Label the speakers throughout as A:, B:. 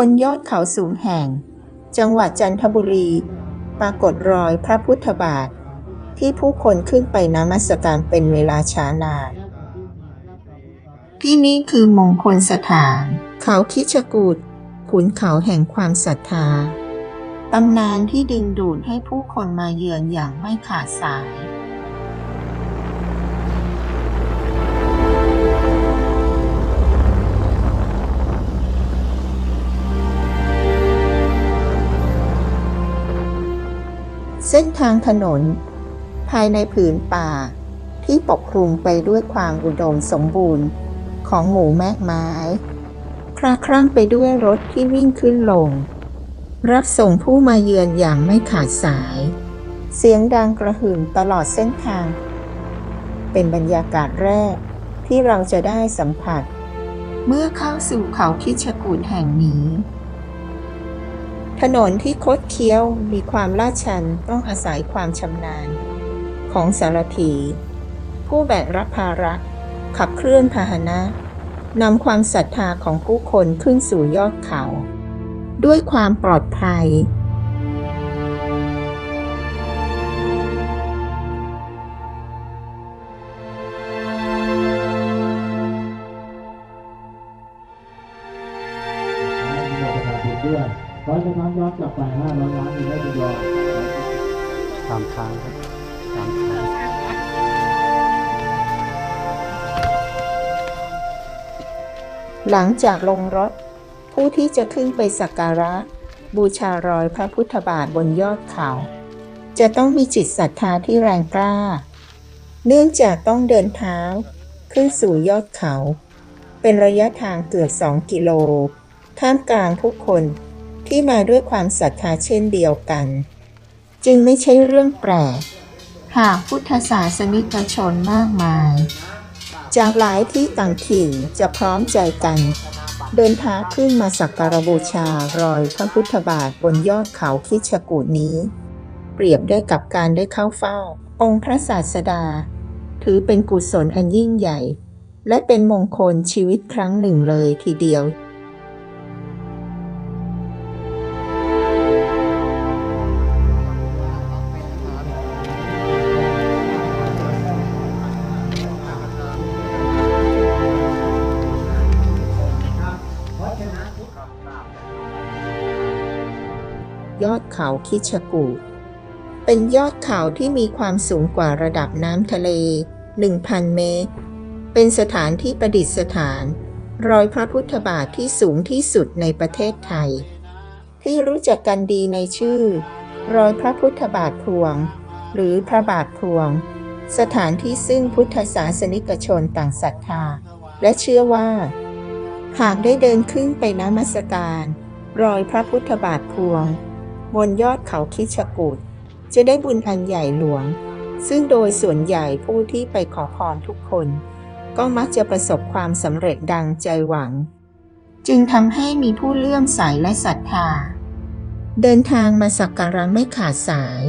A: บนยอดเขาสูงแห่ง จังหวัดจันทบุรี ปรากฏรอยพระพุทธบาท ที่ผู้คนขึ้นไปนมัสการเป็นเวลาช้านาน ที่นี่คือมงคลสถาน เขาคิชกูดขุนเขาแห่งความศรัทธา ตำนานที่ดึงดูดให้ผู้คนมาเยือนอย่างไม่ขาดสาย เส้นทางถนน ภายในผืนป่าที่ปกคลุมไปด้วยความอุดมสมบูรณ์ ของหมู่แมกไม้คลาคลั่งไปด้วยรถที่วิ่งขึ้นลง รับส่งผู้มาเยือนอย่างไม่ขาดสาย เสียงดังกระหึ่มตลอดเส้นทาง เป็นบรรยากาศแรกที่เราจะได้สัมผัส เมื่อเข้าสู่เขาคิชกูลแห่งนี้ ถนนที่คดเคี้ยวมีความลาดชันต้องอาศัยความชำนาญ ของสารถีผู้แบกรับภาระ ขับเคลื่อนพาหนะนำความศรัทธาของผู้คนขึ้นสู่ยอดเขา ด้วยความปลอดภัย
B: ด้วยเพราะฉะนั้นย้อนกลับไป500ล้านมีได้จำลอง
C: สามครั้งครับสามครั้ง
A: หลังจากลงรถ ผู้ที่จะขึ้นไปสักการะ บูชารอยพระพุทธบาทบนยอดเขา จะต้องมีจิตศรัทธาที่แรงกล้า เนื่องจากต้องเดินเท้าขึ้นสู่ยอดเขา เป็นระยะทางเกือบ2กิโล ท่ามกลางผู้คนที่มาด้วยความศรัทธาเช่นเดียวกัน จึงไม่ใช่เรื่องแปลกหากพุทธศาสนิกชนมากมาย จากหลายที่ต่างถิ่นจะพร้อมใจกัน เดินทางขึ้นมาสักการบูชารอยพระพุทธบาทบนยอดเขาคิชกูดนี้ เปรียบได้กับการได้เข้าเฝ้า องค์พระศาสดา ถือเป็นกุศลอันยิ่งใหญ่ และเป็นมงคลชีวิตครั้งหนึ่งเลยทีเดียว ยอดเขาคิชกูเป็นยอดเขาที่มีความสูงกว่าระดับน้ำทะเล 1,000 เมตร เป็นสถานที่ประดิษฐาน รอยพระพุทธบาทที่สูงที่สุดในประเทศไทย ที่รู้จักกันดีในชื่อ รอยพระพุทธบาทพวง หรือพระบาทพวง สถานที่ซึ่งพุทธศาสนิกชนต่างศรัทธา และเชื่อว่า หากได้เดินขึ้นไปนมัสการ รอยพระพุทธบาทพวง บนยอดเขาคิชกูดจะได้บุญอันใหญ่หลวง ซึ่งโดยส่วนใหญ่ผู้ที่ไปขอพรทุกคน ก็มักจะประสบความสำเร็จดังใจหวัง จึงทำให้มีผู้เลื่อมใสและศรัทธา เดินทางมาสักการะไม่ขาดสาย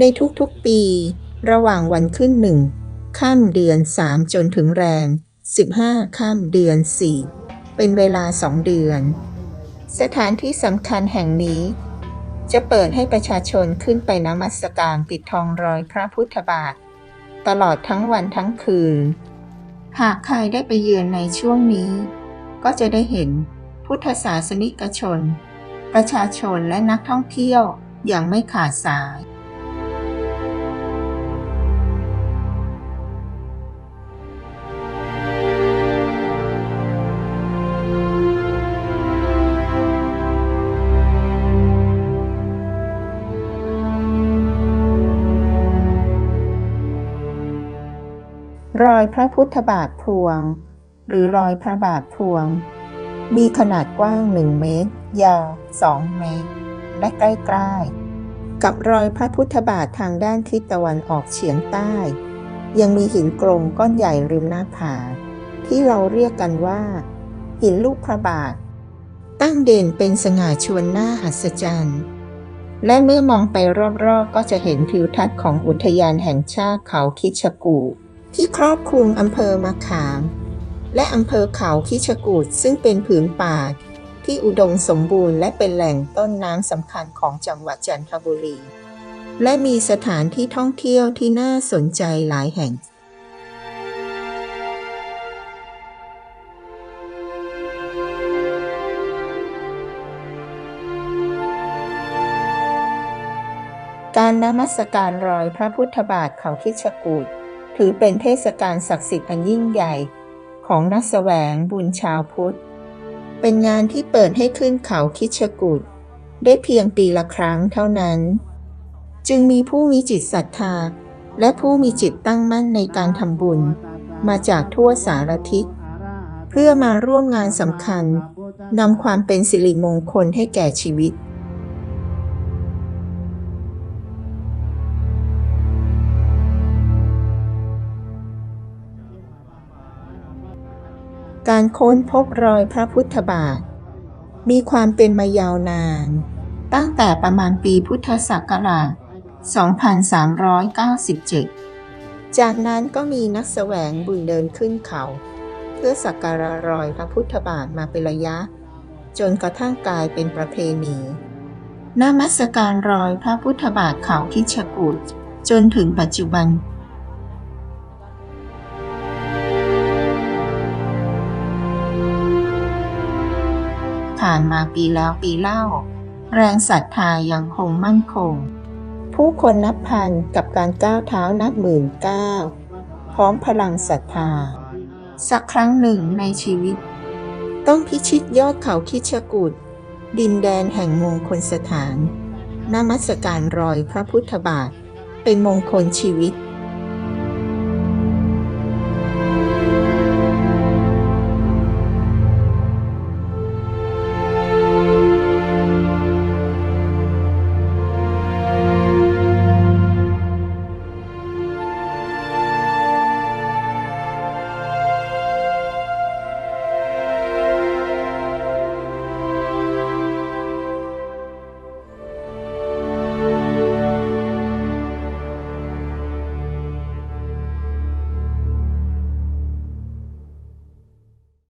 A: ในทุกๆปี ระหว่างวันขึ้นหนึ่งข้ามเดือน 3 จนถึงแรง15 ข้ามเดือน 4 เป็นเวลา2เดือน สถานที่สำคัญแห่งนี้ จะเปิดให้ประชาชนขึ้นไปนมัสการปิดทองรอยพระพุทธบาท ตลอดทั้งวันทั้งคืน หากใครได้ไปเยือนในช่วงนี้ ก็จะได้เห็นพุทธศาสนิกชน ประชาชนและนักท่องเที่ยวอย่างไม่ขาดสาย รอยพระพุทธบาทพวง หรือรอยพระบาทพวง มีขนาดกว้าง 1 เมตร ยาว 2 เมตร และใกล้ๆ กับรอยพระพุทธบาททางด้านทิศตะวันออกเฉียงใต้ ยังมีหินกลมก้อนใหญ่ริมหน้าผา ที่เราเรียกกันว่า หินลูกพระบาท ตั้งเด่นเป็นสง่าชวนหน้าอัศจรรย์และเมื่อมองไปรอบๆ ก็จะเห็นทิวทัศน์ของอุทยานแห่งชาติเขาคิชกู ที่ครอบคลุมอำเภอมะขาม และอำเภอเขาคิชกูฏซึ่งเป็นผืนป่าที่อุดมสมบูรณ์และเป็นแหล่งต้นน้ำสำคัญของจังหวัดจันทบุรี และมีสถานที่ท่องเที่ยวที่น่าสนใจหลายแห่งการนมัสการรอยพระพุทธบาทเขาคิชกูฏ ถือเป็นเทศกาลศักดิ์สิทธิ์อันยิ่งใหญ่ของนักแสวงบุญชาวพุทธ เป็นงานที่เปิดให้ขึ้นเขาคิชกูฏได้เพียงปีละครั้งเท่านั้น จึงมีผู้มีจิตศรัทธา และผู้มีจิตตั้งมั่นในการทำบุญ มาจากทั่วสารทิศ เพื่อมาร่วมงานสำคัญนำความเป็นสิริมงคลให้แก่ชีวิต ค้นพบรอยพระพุทธบาท มีความเป็นมายาวนาน ตั้งแต่ประมาณปีพุทธศักราช 2397 จากนั้นก็มีนักแสวงบุญเดินขึ้นเขา เพื่อสักการะรอยพระพุทธบาทมาเป็นระยะ จนกระทั่งกลายเป็นประเพณีนมัสการรอยพระพุทธบาทเขาคิชกูฏจนถึงปัจจุบันานมาปีแล้วปีเล่า แรงศรัทธายังคงมั่นคง ผู้คนนับพันกับการก้าวเท้านับหมื่นก้าวพร้อมพลังศรัทธา สักครั้งหนึ่งในชีวิต ต้องพิชิตยอดเขาคิชกูฏดินแดนแห่งมงคลสถานนมัสการรอยพระพุทธบาท เป็นมงคลชีวิต